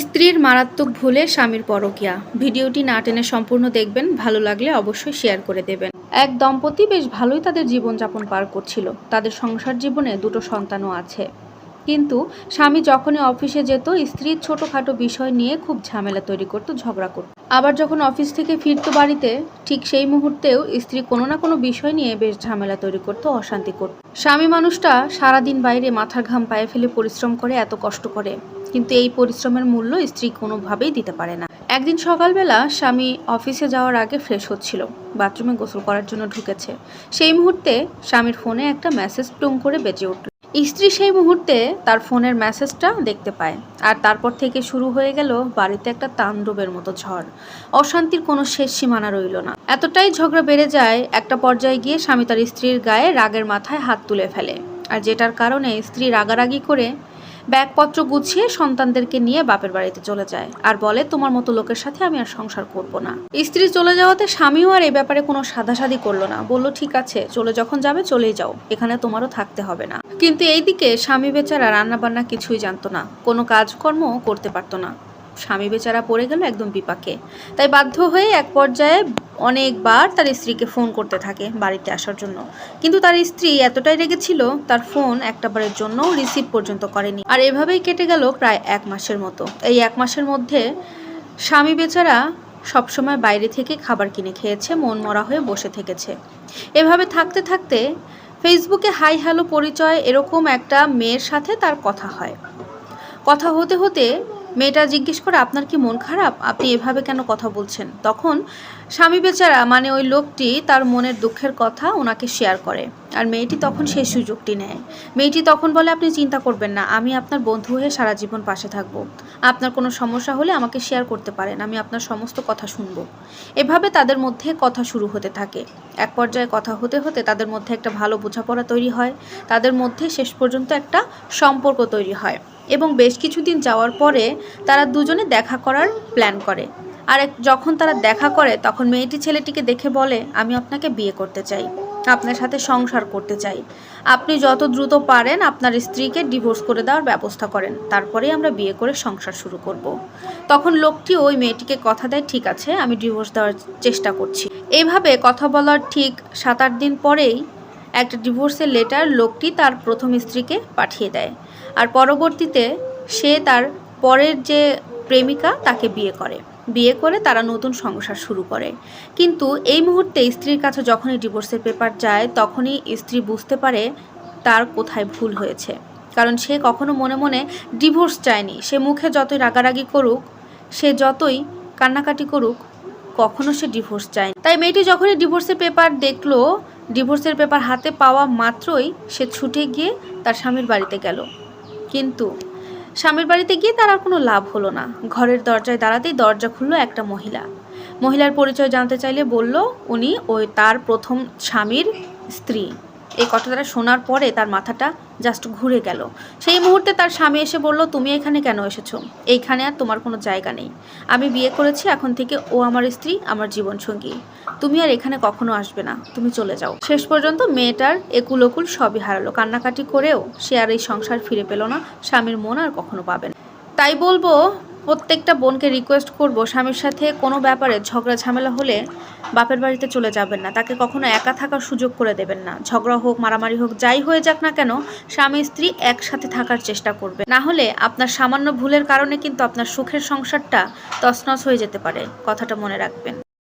স্ত্রীর মারাত্মক ভুলে স্বামীর পরকিয়া। ভিডিওটি না টেনে সম্পূর্ণ দেখবেন, ভালো লাগলে অবশ্যই শেয়ার করে দেবেন। এক দম্পতি বেশ ভালোই তাদের জীবনযাপন পার করছিল। তাদের সংসার জীবনে দুটো সন্তানও আছে। কিন্তু স্বামী যখনই অফিসে যেত, স্ত্রীর ছোটোখাটো বিষয় নিয়ে খুব ঝামেলা তৈরি করত, ঝগড়া করত। আবার যখন অফিস থেকে ফিরতো বাড়িতে, ঠিক সেই মুহূর্তেও স্ত্রী কোনো না কোনো বিষয় নিয়ে বেশ ঝামেলা তৈরি করত, অশান্তি করত। স্বামী মানুষটা সারাদিন বাইরে মাথার ঘাম পায়ে ফেলে পরিশ্রম করে এত কষ্ট করে। কিন্তু এই পরিশ্রমের মূল্য স্ত্রী কোনোভাবেই দিতে পারে না। একদিন সকালবেলা স্বামী অফিসে যাওয়ার আগে ফ্রেশ হচ্ছিল, বাথরুমে গোসল করার জন্য ঢুকেছে। সেই মুহূর্তে স্বামীর ফোনে একটা মেসেজ টুং করে বেজে উঠল। স্ত্রী সেই মুহূর্তে তার ফোনের মেসেজটা দেখতে পায় আর তারপর থেকে শুরু হয়ে গেল বাড়িতে একটা তাণ্ডবের মতো ঝড়। অশান্তির কোনো শেষ সীমানা রইল না। এতটাই ঝগড়া বেড়ে যায়, একটা পর্যায়ে গিয়ে স্বামী তার স্ত্রীর গায়ে রাগের মাথায় হাত তুলে ফেলে। আর যেটার কারণে স্ত্রী রাগারাগি করে ব্যাগপত্র গুছিয়ে সন্তানদেরকে নিয়ে বাপের বাড়িতে চলে যায়। আর বলে, তোমার মতো লোকের সাথে আমি আর সংসার করব না। স্ত্রী চলে যাওয়াতে স্বামীও আর এই ব্যাপারে কোনো সাদাসাদি করল না। বলল, ঠিক আছে, চলে যখন যাবে চলেই যাও। এখানে তোমারও থাকতে হবে না। কিন্তু এইদিকে স্বামী বেচারা রান্নাবান্না কিছুই জানতো না। কোনো কাজকর্ম করতে পারতো না। স্বামী বেচারা পড়ে গেল একদম বিপাকে তাই বাধ্য হয়ে এক পর্যায়ে অনেকবার তার স্ত্রীকে ফোন করতে থাকে বাড়িতে আসার জন্য। কিন্তু তার স্ত্রী এতটাই রেগেছিল তার ফোন একটাবারের জন্য রিসিভ পর্যন্ত করেনি। আর এভাবেই কেটে গেল প্রায় এক মাসের মতো। এই এক মাসের মধ্যে স্বামী বেচারা সবসময় বাইরে থেকে খাবার কিনে খেয়েছে, মন মরা হয়ে বসে থেকেছে। এভাবে থাকতে থাকতে ফেসবুকে হাই হ্যালো পরিচয় এরকম একটা মেয়ের সাথে তার কথা হয়। কথা হতে হতে মেয়েটা জিজ্ঞেস করে, আপনার কি মন খারাপ? আপনি এভাবে কেন কথা বলছেন? তখন স্বামী বেচারা মানে ওই লোকটি তার মনের দুঃখের কথা ওনাকে শেয়ার করে। আর মেয়েটি তখন সেই সুযোগটি নেয়। মেয়েটি তখন বলে, আপনি চিন্তা করবেন না, আমি আপনার বন্ধু হয়ে সারা জীবন পাশে থাকব। আপনার কোনো সমস্যা হলে আমাকে শেয়ার করতে পারেন, আমি আপনার সমস্ত কথা শুনব। এভাবে তাদের মধ্যে কথা শুরু হতে থাকে। এক পর্যায়ে কথা হতে হতে তাদের মধ্যে একটা ভালো বোঝাপড়া তৈরি হয়। তাদের মধ্যে শেষ পর্যন্ত একটা সম্পর্ক তৈরি হয়। এবং বেশ কিছুদিন যাওয়ার পরে তারা দুজনে দেখা করার প্ল্যান করে। আর যখন তারা দেখা করে, তখন মেয়েটি ছেলেটিকে দেখে বলে, আমি আপনাকে বিয়ে করতে চাই। আপনার সাথে সংসার করতে চাই। আপনি যত দ্রুত পারেন আপনার স্ত্রীকে ডিভোর্স করে দেওয়ার ব্যবস্থা করেন। তারপরেই আমরা বিয়ে করে সংসার শুরু করব। তখন লোকটি ওই মেয়েটিকে কথা দেয়, ঠিক আছে, আমি ডিভোর্স দেওয়ার চেষ্টা করছি। এইভাবে কথা বলার ঠিক সাত আট দিন পরেই একটা ডিভোর্সের লেটার লোকটি তার প্রথম স্ত্রীকে পাঠিয়ে দেয়। আর পরবর্তীতে সে তার পরের যে প্রেমিকা তাকে বিয়ে করে। বিয়ে করে তারা নতুন সংসার শুরু করে। কিন্তু এই মুহূর্তে স্ত্রীর কাছে যখনই ডিভোর্সের পেপার যায়, তখনই স্ত্রী বুঝতে পারে তার কোথায় ভুল হয়েছে। কারণ সে কখনো মনে মনে ডিভোর্স চায়নি। সে মুখে যতই রাগারাগি করুক, সে যতই কান্নাকাটি করুক, কখনো সে ডিভোর্স চায়নি। তাই মেয়েটি যখনই ডিভোর্সের পেপার দেখল, ডিভোর্সের পেপার হাতে পাওয়া মাত্রই সে ছুটে গিয়ে তার স্বামীর বাড়িতে গেল। কিন্তু স্বামীর বাড়িতে গিয়ে তার আর কোনো লাভ হলো না। ঘরের দরজায় দাঁড়াতেই দরজা খুললো একটা মহিলা। মহিলার পরিচয় জানতে চাইলে বলল, উনি ওই তার প্রথম স্বামীর স্ত্রী। এই কথাটা শোনার পরে তার মাথাটা জাস্ট ঘুরে গেল। সেই মুহূর্তে তার স্বামী এসে বলল, তুমি এখানে কেন এসেছ? এইখানে আর তোমার কোনো জায়গা নেই। আমি বিয়ে করেছি, এখন থেকে ও আমার স্ত্রী, আমার জীবনসঙ্গী। তুমি আর এখানে কখনো আসবে না। তুমি চলে যাও। শেষ পর্যন্ত মেয়েটার একুল ওকুল সবই হারালো। কান্নাকাটি করেও সে আর এই সংসার ফিরে পেল না। স্বামীর মন আর কখনো পাবে না। তাই বলব প্রত্যেকটা বোনকে রিকোয়েস্ট করব স্বামীর সাথে কোনো ব্যাপারে ঝগড়া ঝামেলা হলে বাপের বাড়িতে চলে যাবেন না। তাকে কখনো একা থাকার সুযোগ করে দেবেন না। ঝগড়া হোক, মারামারি হোক, যাই হয়ে যাক না কেন, স্বামী স্ত্রী একসাথে থাকার চেষ্টা করবে। না হলে আপনার সামান্য ভুলের কারণে কিন্তু আপনার সুখের সংসারটা তছনছ হয়ে যেতে পারে। কথাটা মনে রাখবেন।